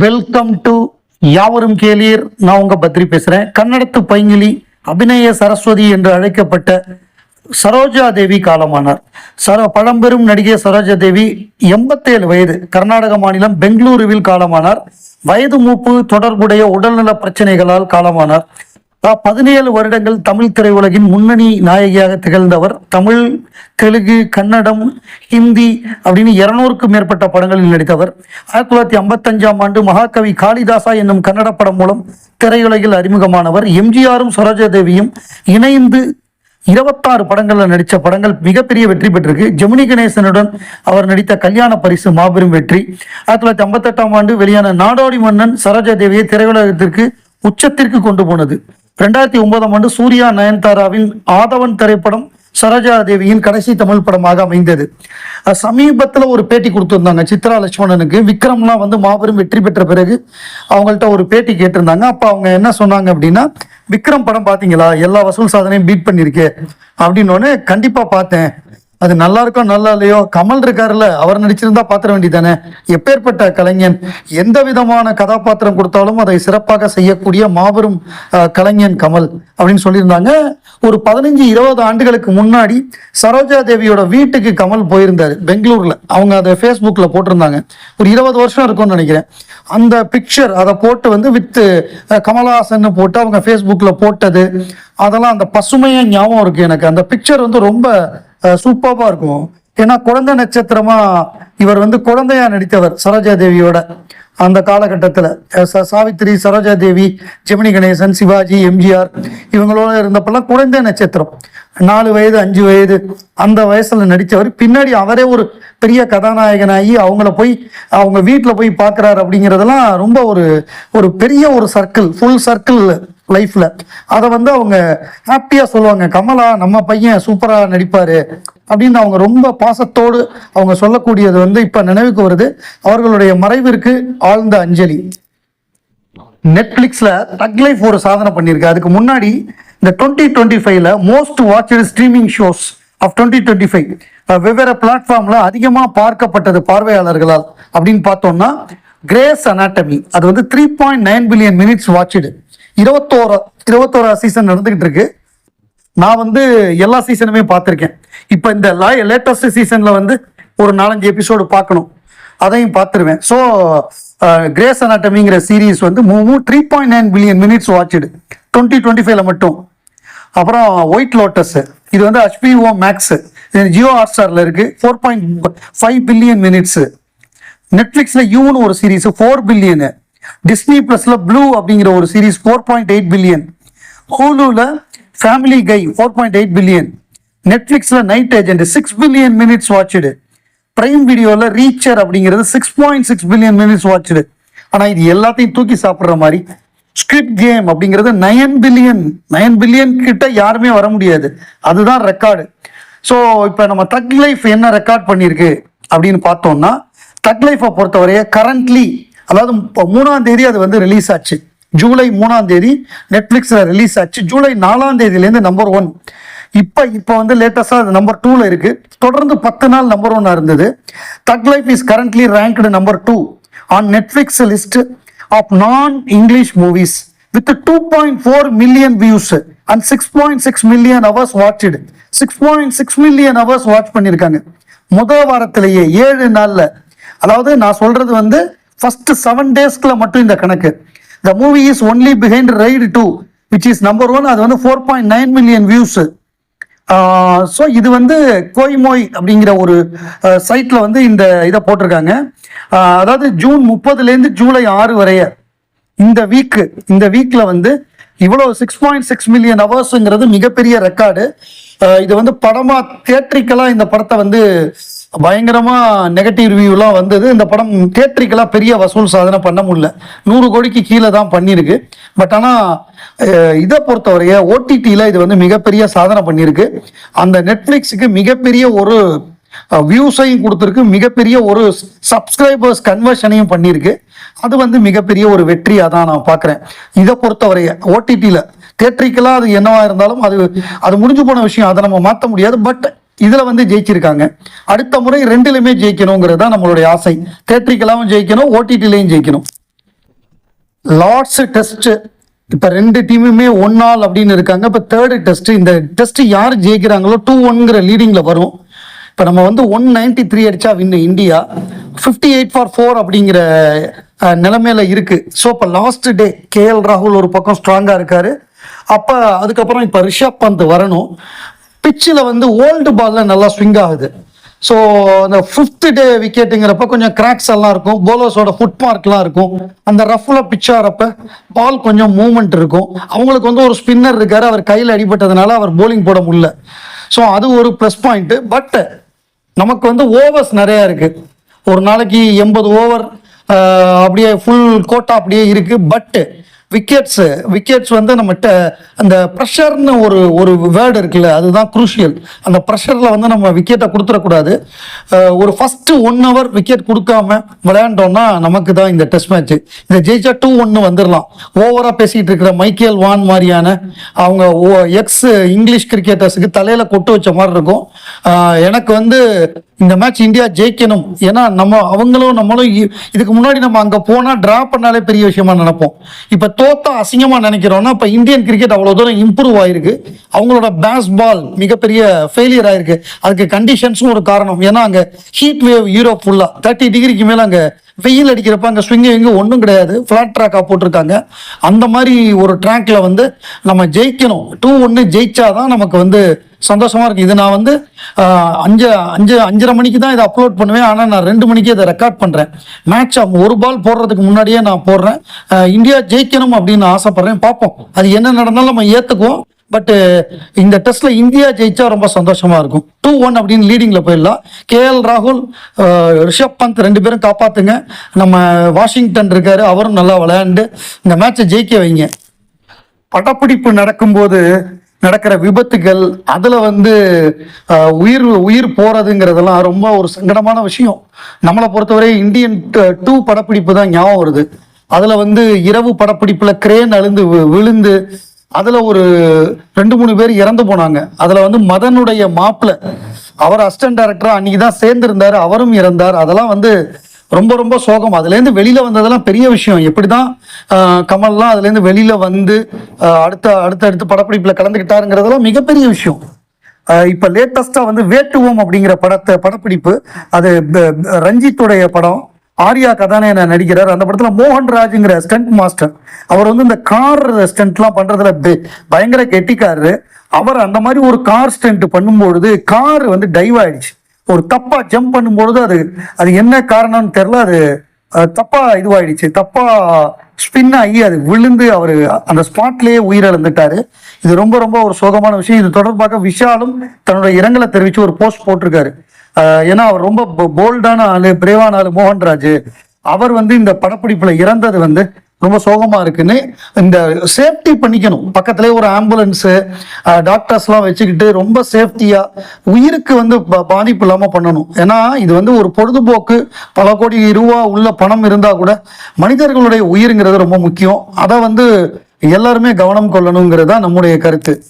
Welcome to யாவரும் கேளியர் நான் உங்க பத்ரி பேசுறேன். கன்னடத்து பைங்கிலி அபிநய சரஸ்வதி என்று அழைக்கப்பட்ட சரோஜா தேவி காலமானார். சர பழம்பெரும் நடிகை சரோஜா தேவி எண்பத்தேழு வயது கர்நாடக மாநிலம் பெங்களூருவில் காலமானார். வயது மூப்பு தொடர்புடைய உடல்நல பிரச்சனைகளால் காலமானார். பதினேழு வருடங்கள் தமிழ் திரையுலகின் முன்னணி நாயகியாக திகழ்ந்தவர். தமிழ் தெலுங்கு கன்னடம் ஹிந்தி அப்படின்னு இருநூறுக்கும் மேற்பட்ட படங்களில் நடித்தவர். ஆயிரத்தி தொள்ளாயிரத்தி ஐம்பத்தஞ்சாம் ஆண்டு மகாகவி காளிதாசா என்னும் கன்னட படம் மூலம் திரையுலகில் அறிமுகமானவர். எம்ஜிஆரும் சரோஜா தேவியும் இணைந்து இருபத்தாறு படங்களில் நடித்த படங்கள் மிகப்பெரிய வெற்றி பெற்றிருக்கு. ஜெமினி கணேசனுடன் அவர் நடித்த கல்யாண பரிசு மாபெரும் வெற்றி. ஆயிரத்தி தொள்ளாயிரத்தி ஐம்பத்தெட்டாம் ஆண்டு வெளியான நாடோடி மன்னன் சரோஜா தேவியை திரையுலகத்திற்கு உச்சத்திற்கு கொண்டு போனது. ரெண்டாயிரத்தி ஒன்பதாம் ஆண்டு சூர்யா நயன்தாராவின் ஆதவன் திரைப்படம் சரோஜா தேவியின் கடைசி தமிழ் படமாக அமைந்தது. சமீபத்தில் ஒரு பேட்டி கொடுத்துருந்தாங்க சித்ரா லட்சுமணனுக்கு. விக்ரம்லாம் வந்து மாபெரும் வெற்றி பெற்ற பிறகு அவங்கள்ட்ட ஒரு பேட்டி கேட்டிருந்தாங்க. அப்போ அவங்க என்ன சொன்னாங்க அப்படின்னா விக்ரம் படம் பார்த்தீங்களா எல்லா வசூல் சாதனையும் பீட் பண்ணியிருக்கு அப்படின்னு கண்டிப்பாக பார்த்தேன். அது நல்லா இருக்கோ நல்லா இல்லையோ கமல் இருக்காருல்ல அவர் நடிச்சிருந்தா பாத்திர வேண்டியதானே எப்பேற்பட்ட கலைஞன் எந்த விதமான கதாபாத்திரம் கொடுத்தாலும் அதை சிறப்பாக செய்யக்கூடிய மாபெரும் கலைஞன் கமல் அப்படின்னு சொல்லியிருந்தாங்க. ஒரு பதினஞ்சு இருபது ஆண்டுகளுக்கு முன்னாடி சரோஜா தேவியோட வீட்டுக்கு கமல் போயிருந்தாரு பெங்களூர்ல. அவங்க அதை ஃபேஸ்புக்ல போட்டிருந்தாங்க. ஒரு இருபது வருஷம் இருக்கும்னு நினைக்கிறேன். அந்த பிக்சர் அதை போட்டு வந்து வித் கமலஹாசன் போட்டு அவங்க ஃபேஸ்புக்ல போட்டது அதெல்லாம் அந்த பசுமையா ஞாபகம் இருக்கு எனக்கு. அந்த பிக்சர் வந்து ரொம்ப சூப்பராக இருக்கும். ஏன்னா குழந்தை நட்சத்திரமா இவர் வந்து குழந்தையா நடித்தவர் சரோஜா தேவியோட அந்த காலகட்டத்தில். சாவித்திரி சரோஜா தேவி ஜெமினி கணேசன் சிவாஜி எம்ஜிஆர் இவங்களோட இருந்தப்பெல்லாம் குழந்தை நட்சத்திரம். நாலு வயது அஞ்சு வயது அந்த வயசில் நடித்தவர். பின்னாடி அவரே ஒரு பெரிய கதாநாயகனாகி அவங்கள போய் அவங்க வீட்டில் போய் பார்க்குறாரு அப்படிங்கிறதெல்லாம் ரொம்ப ஒரு ஒரு பெரிய ஒரு சர்க்கிள் ஃபுல் சர்க்கிள் லைஃப்ல அதை வந்து அவங்க ஹாப்பியா சொல்லுவாங்க. கமலா நம்ம பையன் சூப்பரா நடிப்பாரு அப்படின்னு அவங்க ரொம்ப பாசத்தோடு அவங்க சொல்லக்கூடியது வந்து இப்ப நினைவுக்கு வருது. அவர்களுடைய மறைவிற்கு ஆழ்ந்த அஞ்சலி. நெட்ஃப்ளிக்ஸில் தக் லைஃப் ஒரு சாதனை பண்ணியிருக்கு. அதுக்கு முன்னாடி இந்த டுவெண்ட்டி டுவெண்ட்டி ஃபைவ்ல most watched streaming shows of twenty twenty five வெவ்வேறு பிளாட்ஃபார்ம்ல அதிகமாக பார்க்கப்பட்டது பார்வையாளர்களால் அப்படின்னு பார்த்தோம்னா கிரேஸ் அனாட்டமி அது வந்து three point nine billion minutes watched இருபத்தோரா இருபத்தோரா சீசன் நடந்துகிட்டு இருக்கு. நான் வந்து எல்லா சீசனுமே பார்த்துருக்கேன். இப்போ இந்த லேட்டஸ்ட் சீசனில் வந்து ஒரு நாலஞ்சு எபிசோடு பார்க்கணும். அதையும் பார்த்துருவேன். ஸோ கிரேஸ் அனாட்டமிங்கிற சீரீஸ் வந்து மூணு three point nine billion minutes watched twenty twenty ஃபைவ்ல மட்டும். அப்புறம் ஒயிட் லோட்டஸ் இது வந்து ஹச்பிஓ மேக்ஸ் இது ஜியோ ஹாட் ஸ்டாரில் இருக்கு. Four point five billion minutes நெட்ஃப்ளிக்ஸில் யூன்னு ஒரு சீரீஸ் ஃபோர் பில்லியனு டிஸ்னி ப்ளஸில் ப்ளூ அப்படிங்கிற ஒரு series four point eight billion ஹூலுவில் family guy four point eight billion நெட்ஃப்ளிக்ஸில் night agent six billion minutes watched prime வீடியோவில் ரீச்சர் அப்படிங்கிறது six point six billion minutes watched ஆனால் இது எல்லாத்தையும் தூக்கி சாப்பிட்ற மாதிரி. ஸ்கிரிப்ட் கேம் அப்படிங்கிறது நயன் பில்லியன் நயன் பில்லியன் கிட்ட யாருமே வர முடியாது. அதுதான் ரெக்கார்டு ஸோ இப்போ நம்ம தக் லைஃப் என்ன ரெக்கார்ட் பண்ணியிருக்கு அப்படின்னு பார்த்தோம்னா தக் லைஃப்பை பொறுத்தவரைய கரண்ட்லி அதாவது இப்போ மூணாம் தேதி அது வந்து ரிலீஸ் ஆச்சு. ஜூலை மூணாம் தேதி நெட்ஃப்ளிக்ஸில் ரிலீஸ் ஆச்சு. ஜூலை நாலாம் தேதியிலேருந்து நம்பர் ஒன் இப்போ இப்போ வந்து லேட்டஸ்டாக அது நம்பர் டூவில் இருக்குது தொடர்ந்து பத்து நாள் நம்பர் ஒன்னாக இருந்தது. Thug life is currently ranked number two on Netflix list of non English movies with two point four million views and six point six million hours watched six point six million hours watch பண்ணியிருக்காங்க முதல் வாரத்திலேயே ஏழு நாளில். அதாவது நான் சொல்கிறது வந்து first seven டேஸ்க்குள்ள மட்டும் இந்த கணக்கு. The movie is only behind raid two which is number one அது வந்து four point nine million views so இது வந்து கோய்மோய் அப்படிங்கிற ஒரு சைட்டில் வந்து இந்த இதை போட்டிருக்காங்க. அதாவது ஜூன் முப்பதுலேருந்து ஜூலை ஆறு வரைய இந்த வீக்கு இந்த வீக்கில் வந்து இவ்வளோ சிக்ஸ் பாயிண்ட் சிக்ஸ் மில்லியன் ஹவர்ஸுங்கிறது மிகப்பெரிய ரெக்கார்டு இது வந்து படமாக தேட்ரிக்கலாக இந்த படத்தை வந்து பயங்கரமாக நெகட்டிவ் ரிவ்யூலாம் வந்தது. இந்த படம் தியேட்ரிக்கலா பெரிய வசூல் சாதனை பண்ண முடியல. நூறு கோடிக்கு கீழே தான் பண்ணியிருக்கு. பட் ஆனால் இதை பொறுத்தவரைய ஓடிடியில் இது வந்து மிகப்பெரிய சாதனை பண்ணியிருக்கு. அந்த நெட்ஃப்ளிக்ஸுக்கு மிகப்பெரிய ஒரு வியூஸையும் கொடுத்துருக்கு. மிகப்பெரிய ஒரு சப்ஸ்கிரைபர்ஸ் கன்வர்ஷனையும் பண்ணியிருக்கு. அது வந்து மிகப்பெரிய ஒரு வெற்றியாக தான் நான் பார்க்குறேன். இதை பொறுத்தவரைய ஓடிடியில் தேட்ரிக்கலாக அது என்னவா இருந்தாலும் அது அது முடிஞ்சு போன விஷயம். அதை நம்ம மாற்ற முடியாது. பட் இதில் வந்து ஜெயிச்சிருக்காங்க. அடுத்த முறை ரெண்டுலையுமே ஜெயிக்கணுங்கிறது தான் நம்மளுடைய ஆசை. தேட்ரிக்கெல்லாம் ஜெயிக்கணும் ஓடிடிலையும் ஜெயிக்கணும். லார்ட்ஸ் டெஸ்ட் இப்போ ரெண்டு டீமுமே ஒன் ஆல் அப்படின்னு இருக்காங்க. இப்போ தேர்டு டெஸ்ட் இந்த டெஸ்ட் யார் ஜெயிக்கிறாங்களோ டூ ஒன்ங்கிற லீடிங்கில் வரும். இப்போ நம்ம வந்து ஒன் நைன்டி த்ரீ அடிச்சா win India. Fifty eight for four அப்படிங்கிற நிலைமையில இருக்கு. ஸோ இப்போ லாஸ்ட் டே கேஎல் ராகுல் ஒரு பக்கம் ஸ்ட்ராங்காக இருக்காரு. அப்போ அதுக்கப்புறம் இப்போ ரிஷப் பந்த் வரணும். பிச்சில் வந்து ஓல்டு பால்ல நல்லா ஸ்விங் ஆகுது. ஸோ அந்த ஃபிஃப்த் டே விக்கெட்டுங்கிறப்ப கொஞ்சம் கிராக்ஸ் எல்லாம் இருக்கும். போலர்ஸோட ஃபுட் மார்க்லாம் இருக்கும். அந்த ரஃப்ல பிச் ஆகிறப்ப பால் கொஞ்சம் மூவ்மெண்ட் இருக்கும். அவங்களுக்கு வந்து ஒரு ஸ்பின்னர் இருக்காரு. அவர் கையில் அடிபட்டதுனால அவர் போலிங் போட முடியல. ஸோ அது ஒரு ப்ளஸ் பாயிண்ட் பட் நமக்கு வந்து ஓவர்ஸ் நிறைய இருக்கு. ஒரு நாளைக்கு எண்பது ஓவர் அப்படியே ஃபுல் கோட்டா அப்படியே இருக்கு. பட்டு விக்கெட்ஸ் விக்கெட்ஸ் வந்து நம்மகிட்ட அந்த ப்ரெஷர்னு ஒரு ஒரு வேர்டு இருக்குல்ல அதுதான் குரூஷியல் அந்த ப்ரெஷரில் வந்து நம்ம விக்கெட்டை கொடுத்துடக்கூடாது. ஒரு ஃபஸ்ட்டு ஒன் ஹவர் விக்கெட் கொடுக்காம விளையாண்டோம்னா நமக்கு தான் இந்த டெஸ்ட் மேட்ச் இந்த ஜெயிச்சா டூ ஒன்று வந்துடலாம். ஓவராக பேசிகிட்டு இருக்கிற மைக்கேல் வான் மாதிரியான அவங்க ஓ எக்ஸ் இங்கிலீஷ் கிரிக்கெட்டர்ஸுக்கு தலையில் கொட்டு வச்ச மாதிரி இருக்கும். எனக்கு வந்து இந்த மேட்ச் இந்தியா ஜெயிக்கணும். ஏன்னா நம்ம அவங்களும் நம்மளும் இ- இதுக்கு முன்னாடி நம்ம அங்கே போனால் ட்ரா பண்ணாலே பெரிய விஷயமா நினைப்போம். இப்போ தோத்தா அசிங்கமா நினைக்கிறோம்னா இப்போ இந்தியன் கிரிக்கெட் அவ்வளோ தூரம் இம்ப்ரூவ் ஆயிருக்கு. அவங்களோட பேஸ் பால் மிகப்பெரிய ஃபெயிலியர் ஆயிருக்கு. அதுக்கு கண்டிஷன்ஸும் ஒரு காரணம். ஏன்னா அங்கே ஹீட் வேவ் யூரோப் ஃபுல்லாக தேர்ட்டி டிகிரிக்கு மேலே அங்கே வெயில் அடிக்கிறப்ப அங்கே ஸ்விங்கு எங்கே ஒன்றும் கிடையாது. ஃப்ளாட் ட்ராக்காக போட்டிருக்காங்க. அந்த மாதிரி ஒரு ட்ராக்ல வந்து நம்ம ஜெயிக்கணும். டூ ஒன்று ஜெயிச்சாதான் நமக்கு வந்து சந்தோஷமா இருக்கு. இது நான் வந்து அஞ்சு அஞ்சு அஞ்சரை மணிக்கு தான் இதை அப்லோட் பண்ணுவேன். ஆனால் நான் ரெண்டு மணிக்கு இதை ரெக்கார்ட் பண்ணுறேன் மேட்ச் ஒரு பால் போடுறதுக்கு முன்னாடியே நான் போடுறேன். இந்தியா ஜெயிக்கணும் அப்படின்னு ஆசைப்படுறேன். பார்ப்போம். அது என்ன நடந்தாலும் நம்ம ஏற்றுக்குவோம் பட்டு இந்த டெஸ்ட்ல இந்தியா ஜெயிச்சா ரொம்ப சந்தோஷமா இருக்கும். டூ ஒன் அப்படின்னு லீடிங்ல போயிடலாம். கேஎல் ராகுல் ரிஷப் பந்த் ரெண்டு பேரும் காப்பாத்துங்க. நம்ம வாஷிங்டன் இருக்காரு. அவரும் நல்லா விளையாண்டு இந்த மேட்சை ஜெயிக்க வைங்க. படப்பிடிப்பு நடக்கும்போது நடக்கிற விபத்துகள் அதில் வந்து உயிர் உயிர் போகிறதுங்கிறதெல்லாம் ரொம்ப ஒரு சங்கடமான விஷயம். நம்மளை பொறுத்தவரை இந்தியன் டூ படப்பிடிப்பு தான் ஞாபகம் வருது. அதில் வந்து இரவு படப்பிடிப்பில் கிரேன் அழுந்து விழுந்து அதில் ஒரு ரெண்டு மூணு பேர் இறந்து போனாங்க. அதில் வந்து மதனுடைய மாப்பிள்ள அவர் அசிஸ்டன்ட் டைரக்டராக அன்னைக்கு தான் சேர்ந்துருந்தார் அவரும் இறந்தார். அதெல்லாம் வந்து ரொம்ப ரொம்ப சோகம். அதுலேருந்து வெளியில் வந்ததெல்லாம் பெரிய விஷயம். எப்படி தான் கமல்லாம் அதுலேருந்து வெளியில் வந்து அடுத்த அடுத்த அடுத்த படப்பிடிப்பில் கலந்துக்கிட்டாருங்கிறதெல்லாம் மிகப்பெரிய விஷயம். இப்போ லேட்டஸ்ட்டாக வந்து வேட்டுவோம் அப்படிங்கிற படத்தை படப்பிடிப்பு அது ரஞ்சித்துடைய படம் ஆர்யா கதாநாயன நடிக்கிறார். அந்த படத்துல மோகன்ராஜுங்கிற ஸ்டண்ட் மாஸ்டர் அவர் வந்து இந்த கார் ஸ்டண்ட்லாம் பண்ணுறதுல பயங்கர கெட்டிக்காரரு. அவர் அந்த மாதிரி ஒரு கார் ஸ்டண்ட் பண்ணும்பொழுது கார் வந்து டைவ் ஆயிடுச்சு. ஒரு தப்பா ஜம்ப் பண்ணும்பொழுது அது அது என்ன காரணம்னு தெரியல அது தப்பாக தப்பா இதுவாயிடுச்சு. தப்பா ஸ்பின் ஆகி அது விழுந்து அவர் அந்த ஸ்பாட்லேயே உயிரிழந்துட்டாரு. இது ரொம்ப ரொம்ப ஒரு சோகமான விஷயம். இது தொடர்பாக விஷாலும் தன்னோட இரங்கலை தெரிவிச்சு ஒரு போஸ்ட் போட்டிருக்காரு. ஏன்னா அவர் ரொம்ப போல்டான ஆளு பிரேவான ஆளு மோகன்ராஜ். அவர் வந்து இந்த படப்பிடிப்புல இறந்தது வந்து ரொம்ப சோகமா இருக்குன்னு இந்த சேஃப்டி பண்ணிக்கணும். பக்கத்துலேயே ஒரு ஆம்புலன்ஸு டாக்டர்ஸ்லாம் வச்சுக்கிட்டு ரொம்ப சேஃப்டியா உயிருக்கு வந்து ப- பாதிப்பு இல்லாம பண்ணணும். ஏன்னா இது வந்து ஒரு பொழுதுபோக்கு. பல கோடி ரூபா உள்ள பணம் இருந்தா கூட மனிதர்களுடைய உயிருங்கிறது ரொம்ப முக்கியம். அதை வந்து எல்லாருமே கவனம் கொள்ளணுங்கிறது தான் நம்முடைய கருத்து.